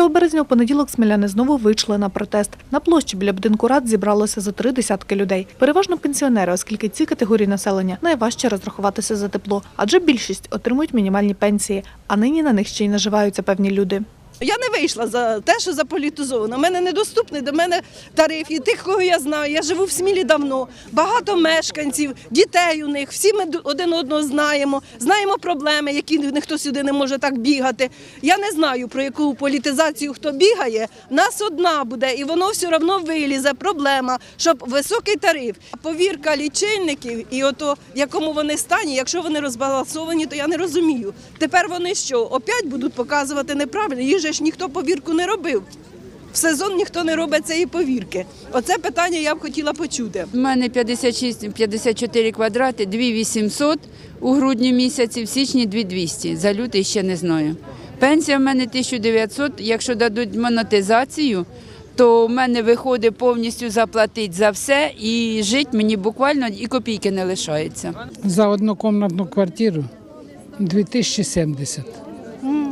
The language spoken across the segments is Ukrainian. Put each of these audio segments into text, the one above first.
15 березня у понеділок сміляни знову вийшли на протест. На площі біля будинку рад зібралося за три десятки людей. Переважно пенсіонери, оскільки ці категорії населення найважче розрахуватися за тепло, адже більшість отримують мінімальні пенсії, а нині на них ще й наживаються певні люди. Я не вийшла за те, що заполітизовано. У мене недоступний до мене тариф. І тих, кого я знаю. Я живу в Смілі давно. Багато мешканців, дітей у них. Всі ми один одного знаємо. Знаємо проблеми, які ніхто сюди не може так бігати. Я не знаю про яку політизацію хто бігає. Нас одна буде, і воно все одно вилізе. Проблема, щоб високий тариф. Повірка лічильників, і ото в якому вони стані, якщо вони розбалансовані, то я не розумію. Тепер вони що? Опять будуть показувати неправильно. Їх же ж ніхто повірку не робив. В сезон ніхто не робить цієї повірки. Оце питання я б хотіла почути. У мене 56-54 квадрати, 2800 у грудні місяці, в січні 2200. За лютий ще не знаю. Пенсія в мене 1900. Якщо дадуть монетизацію, то в мене виходить повністю заплатити за все і жити мені буквально і копійки не лишається. За однокомнатну квартиру 2070.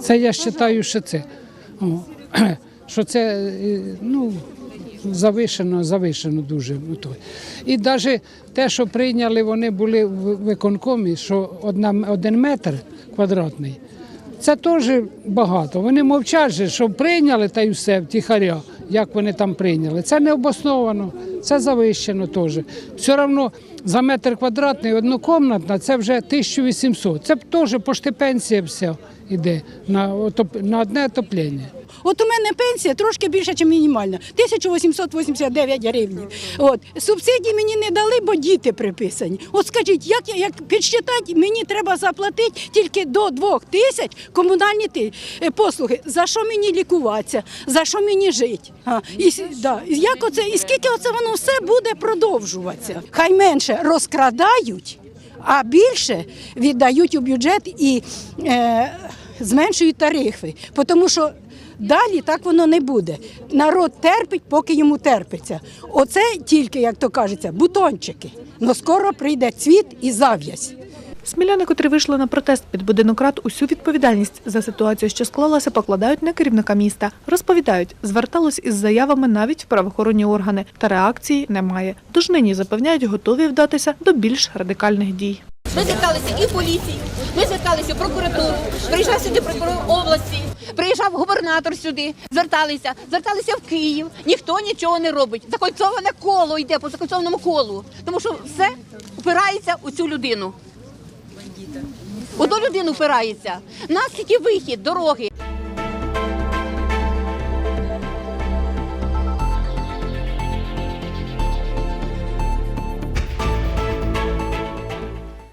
Це я вважаю, що це. Що це е, ну, завишено, завишено дуже. І навіть те, що прийняли, вони були в виконкомі, що одна, один метр квадратний. Це теж багато. Вони мовчать, що прийняли та й все втіхаря, як вони там прийняли. Це не обосновано, це завищено теж. Все одно за метр квадратний однокомнатна це вже 1800. Це теж пошти пенсія вся йде на, на одне отоплення. От у мене пенсія трошки більше, ніж мінімальна 1889 гривень. От субсидії мені не дали, бо діти приписані. От скажіть, як як підсчитати, мені треба заплатити тільки до двох тисяч комунальні е, послуги. За що мені лікуватися? За що мені жити? І, да, як оце, і скільки оце воно все буде продовжуватися? Хай менше розкрадають, а більше віддають у бюджет і е, зменшують тарифи. Тому що Далі так воно не буде. Народ терпить, поки йому терпиться. Оце тільки, як то кажеться, бутончики. Но скоро прийде цвіт і зав'язь. Сміляни, котрі вийшли на протест під будинок рад, усю відповідальність за ситуацію, що склалася, покладають на керівника міста. Розповідають, звертались із заявами навіть в правоохоронні органи, та реакції немає. Тож нині запевняють, готові вдатися до більш радикальних дій. Ми зверталися і в поліції, ми зверталися в прокуратуру, приїжджав сюди прокурор області, приїжджав губернатор сюди, зверталися, зверталися в Київ. Ніхто нічого не робить. Закольцоване коло йде по закольцованому колу, тому що все впирається у цю людину. Одну людину впирається. Наскільки вихід, дороги.